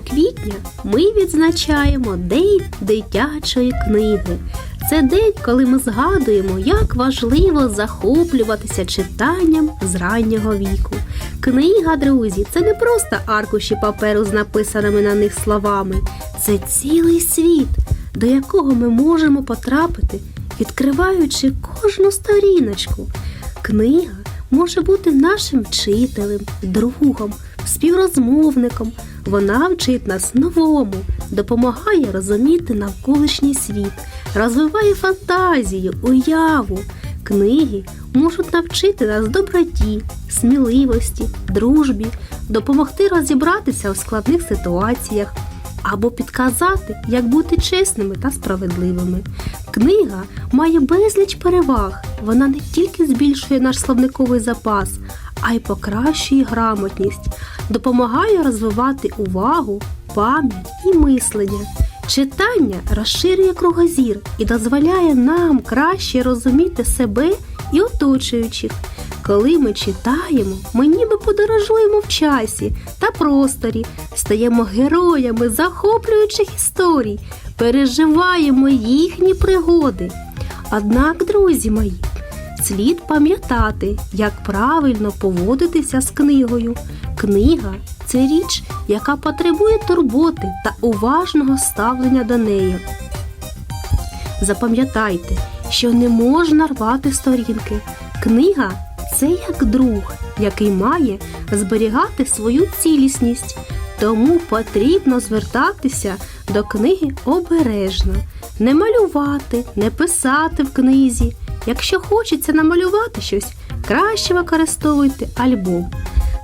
квітня ми відзначаємо День дитячої книги. Це день, коли ми згадуємо, як важливо захоплюватися читанням з раннього віку. Книга, друзі, це не просто аркуші паперу з написаними на них словами, це цілий світ, до якого ми можемо потрапити, відкриваючи кожну сторіночку. Книга може бути нашим вчителем, другом, співрозмовником. Вона вчить нас новому, допомагає розуміти навколишній світ, розвиває фантазію, уяву. Книги можуть навчити нас доброті, сміливості, дружбі, допомогти розібратися у складних ситуаціях або підказати, як бути чесними та справедливими. Книга має безліч переваг. Вона не тільки збільшує наш словниковий запас, а й покращує грамотність, допомагає розвивати увагу, пам'ять і мислення. Читання розширює кругозір і дозволяє нам краще розуміти себе і оточуючих. Коли ми читаємо, ми ніби подорожуємо в часі та просторі, стаємо героями захоплюючих історій, переживаємо їхні пригоди. Однак, друзі мої, слід пам'ятати, як правильно поводитися з книгою. Книга це річ, яка потребує турботи та уважного ставлення до неї. Запам'ятайте, що не можна рвати сторінки. Книга це як друг, який має зберігати свою цілісність, тому потрібно звертатися до книги обережно, не малювати, не писати в книзі. Якщо хочеться намалювати щось, краще використовуйте альбом.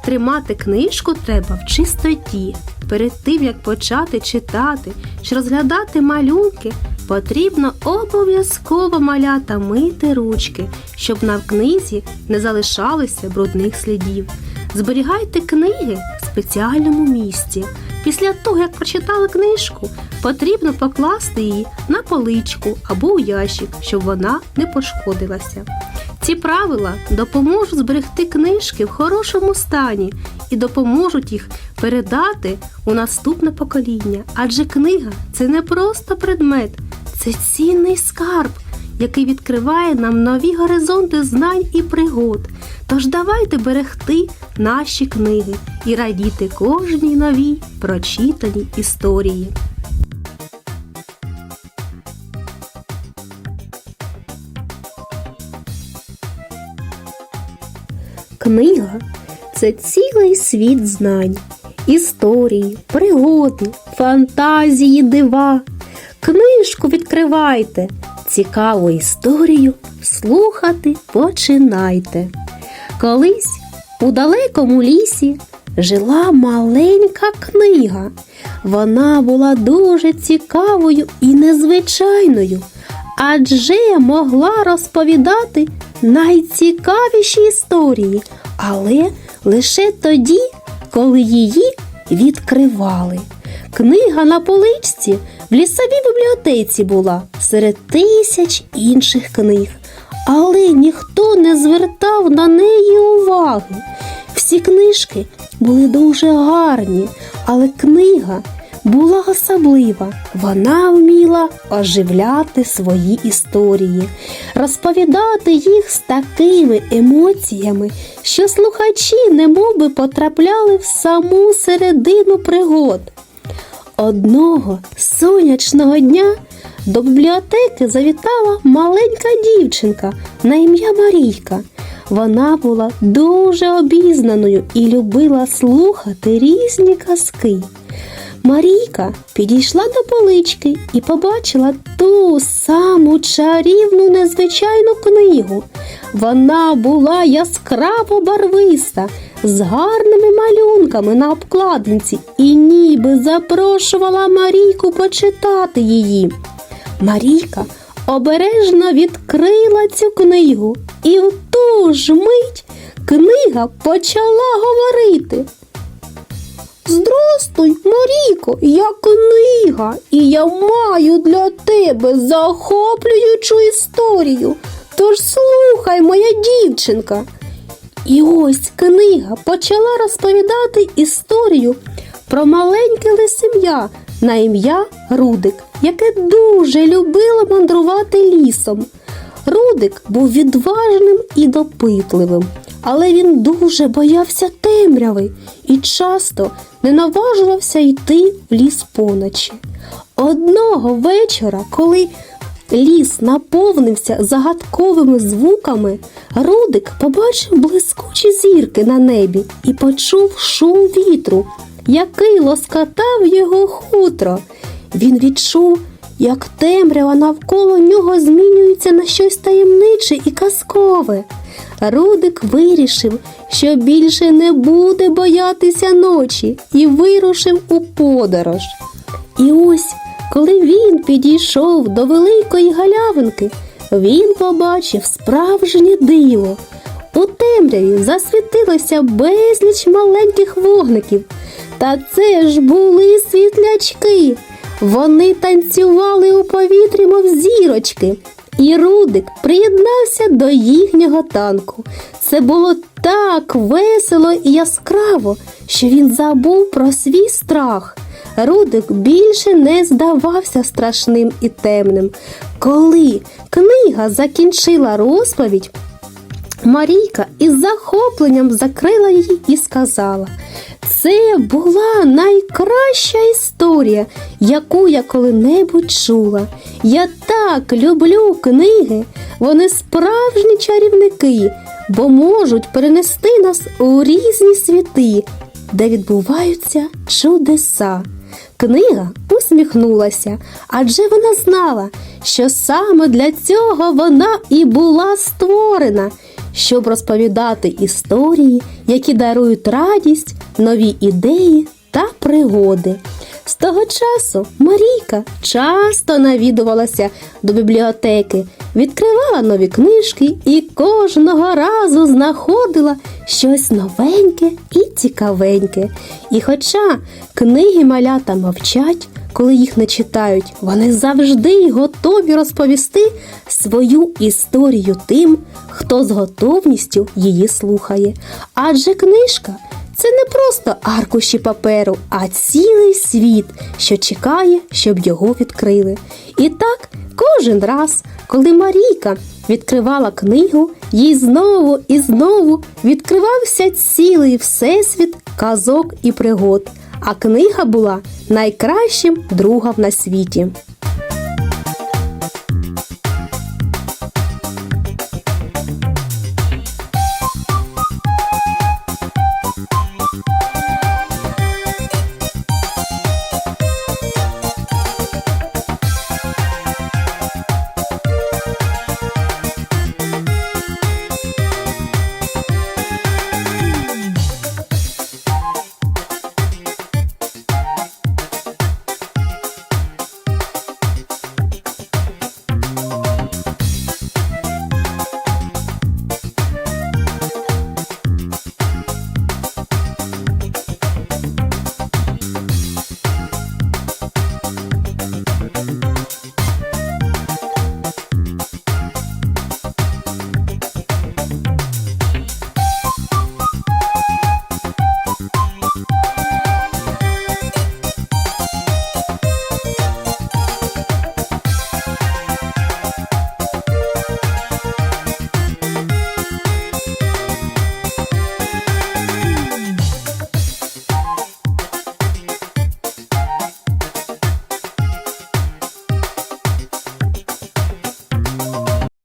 Тримати книжку треба в чистоті. Перед тим як почати читати чи розглядати малюнки, потрібно обов'язково малята мити ручки, щоб на книзі не залишалося брудних слідів. Зберігайте книги в спеціальному місці. Після того, як прочитали книжку, потрібно покласти її на поличку або у ящик, щоб вона не пошкодилася. Ці правила допоможуть зберегти книжки в хорошому стані і допоможуть їх передати у наступне покоління. Адже книга це не просто предмет, це цінний скарб, який відкриває нам нові горизонти знань і пригод. Тож давайте берегти наші книги і радіти кожній новій прочитаній історії. Книга це цілий світ знань, історії, пригоди, фантазії, дива. Книжку відкривайте, цікаву історію слухати починайте. Колись у далекому лісі жила маленька книга. Вона була дуже цікавою і незвичайною, адже могла розповідати найцікавіші історії, але лише тоді, коли її відкривали. Книга на поличці в лісовій бібліотеці була серед тисяч інших книг, але ніхто не звертав на неї уваги. Всі книжки були дуже гарні, але книга була особлива. Вона вміла оживляти свої історії, розповідати їх з такими емоціями, що слухачі немовби потрапляли в саму середину пригод. Одного сонячного дня до бібліотеки завітала маленька дівчинка на ім'я Марійка. Вона була дуже обізнаною і любила слухати різні казки. Марійка підійшла до полички і побачила ту саму чарівну незвичайну книгу. Вона була яскраво барвиста, з гарними малюнками на обкладинці і ніби запрошувала Марійку почитати її. Марійка обережно відкрила цю книгу, і в ту ж мить книга почала говорити. Здрастуй, Маріко, я книга, і я маю для тебе захоплюючу історію. Тож слухай, моя дівчинка. І ось книга почала розповідати історію про маленьке лисим'я на ім'я Рудик, яке дуже любило мандрувати лісом. Рудик був відважним і допитливим, але він дуже боявся темряви і часто не наважувався йти в ліс поночі. Одного вечора, коли ліс наповнився загадковими звуками, Рудик побачив блискучі зірки на небі і почув шум вітру, який лоскотав його хутро. Він відчув, як темрява навколо нього змінюється на щось таємниче і казкове. Рудик вирішив, що більше не буде боятися ночі, і вирушив у подорож. І ось, коли він підійшов до великої галявинки, він побачив справжнє диво. У темряві засвітилося безліч маленьких вогників. Та це ж були світлячки. Вони танцювали у повітрі, мов зірочки. І Рудик приєднався до їхнього танку. Це було так весело і яскраво, що він забув про свій страх. Рудик більше не здавався страшним і темним. Коли книга закінчила розповідь, Марійка із захопленням закрила її і сказала: Це була найкраща історія, яку я коли-небудь чула. Я так люблю книги, вони справжні чарівники, бо можуть перенести нас у різні світи, де відбуваються чудеса. Книга усміхнулася, адже вона знала, що саме для цього вона і була створена, щоб розповідати історії, які дарують радість, нові ідеї та пригоди. З того часу Марійка часто навідувалася до бібліотеки, відкривала нові книжки і кожного разу знаходила щось новеньке і цікавеньке. І хоча книги малята мовчать, коли їх не читають, вони завжди готові розповісти свою історію тим, хто з готовністю її слухає. Адже книжка це не просто аркуші паперу, а цілий світ, що чекає, щоб його відкрили. І так кожен раз, коли Марійка відкривала книгу, їй знову і знову відкривався цілий всесвіт казок і пригод. А книга була найкращим другом на світі.